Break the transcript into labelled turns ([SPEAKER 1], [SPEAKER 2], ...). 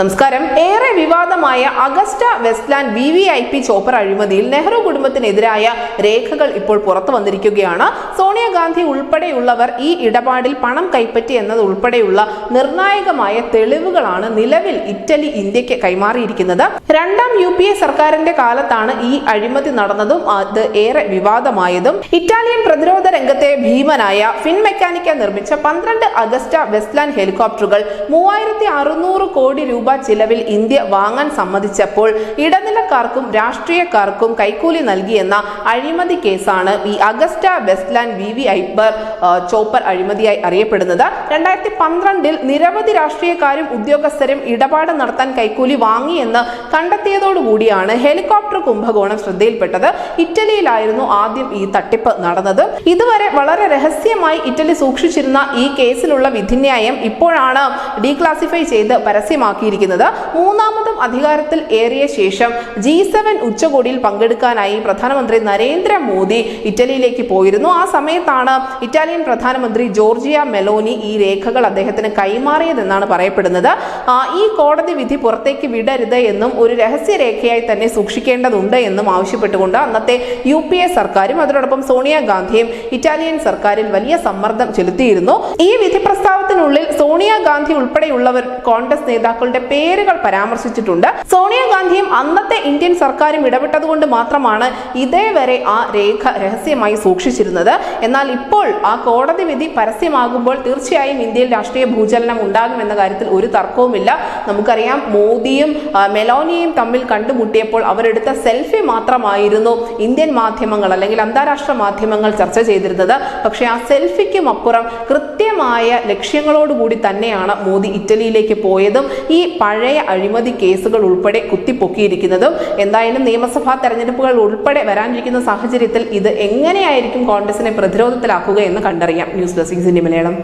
[SPEAKER 1] നമസ്കാരം. ഏറെ വിവാദമായ Agusta Westland V V I P chopper അഴിമതിയിൽ നെഹ്റു കുടുംബത്തിനെതിരായ രേഖകൾ ഇപ്പോൾ പുറത്തു വന്നിരിക്കുകയാണ്. സോണിയാഗാന്ധി ഉൾപ്പെടെയുള്ളവർ ഈ ഇടപാടിൽ പണം കൈപ്പറ്റി എന്നത് ഉൾപ്പെടെയുള്ള നിർണായകമായ തെളിവുകളാണ് നിലവിൽ ഇറ്റലി ഇന്ത്യയ്ക്ക് കൈമാറിയിരിക്കുന്നത്. രണ്ടാം യു പി എ സർക്കാരിന്റെ കാലത്താണ് ഈ അഴിമതി നടന്നതും അത് ഏറെ വിവാദമായതും. ഇറ്റാലിയൻ പ്രതിരോധ രംഗത്തെ ഭീമനായ ഫിൻ മെക്കാനിക്ക നിർമ്മിച്ച പന്ത്രണ്ട് അഗസ്റ്റ വെസ്റ്റ്ലാൻഡ് ഹെലികോപ്റ്ററുകൾ മൂവായിരത്തി അറുന്നൂറ് കോടി രൂപ ചിലവിൽ ഇന്ത്യ വാങ്ങാൻ സമ്മതിച്ചപ്പോൾ ഇടനിലക്കാർക്കും രാഷ്ട്രീയക്കാർക്കും കൈക്കൂലി നൽകിയെന്ന അഴിമതി കേസാണ് ഈ Agusta Westland V V ഐബർ chopper അഴിമതിയായി അറിയപ്പെടുന്നത്. രണ്ടായിരത്തി പന്ത്രണ്ടിൽ നിരവധി രാഷ്ട്രീയക്കാരും ഉദ്യോഗസ്ഥരും ഇടപാട് നടത്താൻ കൈക്കൂലി വാങ്ങിയെന്ന് കണ്ടെത്തിയതോടുകൂടിയാണ് ഹെലികോപ്റ്റർ കുംഭകോണം ശ്രദ്ധയിൽപ്പെട്ടത്. ഇറ്റലിയിലായിരുന്നു ആദ്യം ഈ തട്ടിപ്പ് നടന്നത്. ഇതുവരെ വളരെ രഹസ്യമായി ഇറ്റലി സൂക്ഷിച്ചിരുന്ന ഈ കേസിലുള്ള വിധിന്യായം ഇപ്പോഴാണ് ഡീക്ലാസിഫൈ ചെയ്ത് പരസ്യമാക്കിയിരിക്കുന്നത്. മൂന്നാമതും അധികാരത്തിൽ ഏറിയ ശേഷം ജി സെവൻ ഉച്ചകോടിയിൽ പങ്കെടുക്കാനായി പ്രധാനമന്ത്രി നരേന്ദ്രമോദി ഇറ്റലിയിലേക്ക് പോയിരുന്നു. ആ സമയത്താണ് ഇറ്റാലിയൻ പ്രധാനമന്ത്രി ജോർജിയ മെലോനി ഈ രേഖകൾ അദ്ദേഹത്തിന് കൈമാറിയതെന്നാണ് പറയപ്പെടുന്നത്. ഈ കോടതി വിധി പുറത്തേക്ക് വിടരുത് എന്നും ഒരു രഹസ്യരേഖയായി തന്നെ സൂക്ഷിക്കേണ്ടതുണ്ട് എന്നും ആവശ്യപ്പെട്ടുകൊണ്ട് അന്നത്തെ യു സർക്കാരും അതിനോടൊപ്പം സോണിയാഗാന്ധിയും ഇറ്റാലിയൻ സർക്കാരിൽ വലിയ സമ്മർദ്ദം ചെലുത്തിയിരുന്നു. ഈ വിധി പ്രസ്താവത്തിനുള്ളിൽ സോണിയാഗാന്ധി ഉൾപ്പെടെയുള്ളവർ കോൺഗ്രസ് നേതാക്കളുടെ പേരുകൾ പരാമർശിച്ചിട്ടുണ്ട്. സോണിയാഗാന്ധിയും അന്നത്തെ ഇന്ത്യൻ സർക്കാരും ഇടപെട്ടതുകൊണ്ട് മാത്രമാണ് ഇതേവരെ ആ രേഖ രഹസ്യമായി സൂക്ഷിച്ചിരുന്നത്. എന്നാൽ ഇപ്പോൾ ആ കോടതി വിധി പരസ്യമാകുമ്പോൾ തീർച്ചയായും ഇന്ത്യയിൽ രാഷ്ട്രീയ ഭൂചലനം ഉണ്ടാകുമെന്ന കാര്യത്തിൽ ഒരു തർക്കവുമില്ല. നമുക്കറിയാം മോദിയും മെലോനിയും തമ്മിൽ കണ്ടുമുട്ടിയപ്പോൾ അവരെടുത്ത സെൽഫി മാത്രമായിരുന്നു ഇന്ത്യൻ മാധ്യമങ്ങൾ അല്ലെങ്കിൽ അന്താരാഷ്ട്ര മാധ്യമങ്ങൾ ചർച്ച ചെയ്തിരുന്നത്. പക്ഷേ ആ സെൽഫിക്കും അപ്പുറം കൃത്യമായ ലക്ഷ്യങ്ങളോടുകൂടി തന്നെയാണ് മോദി ഇറ്റലിയിലേക്ക് പോയതും ഈ പഴയ അഴിമതി കേസുകൾ ഉൾപ്പെടെ കുത്തിപ്പൊക്കിയിരിക്കുന്നതും. എന്തായാലും നിയമസഭാ തെരഞ്ഞെടുപ്പുകൾ ഉൾപ്പെടെ വരാനിരിക്കുന്ന സാഹചര്യത്തിൽ ഇത് എങ്ങനെയായിരിക്കും കോൺഗ്രസിനെ പ്രതിരോധത്തിലാക്കുക എന്ന് കണ്ടറിയാം. News desk India Malayalam.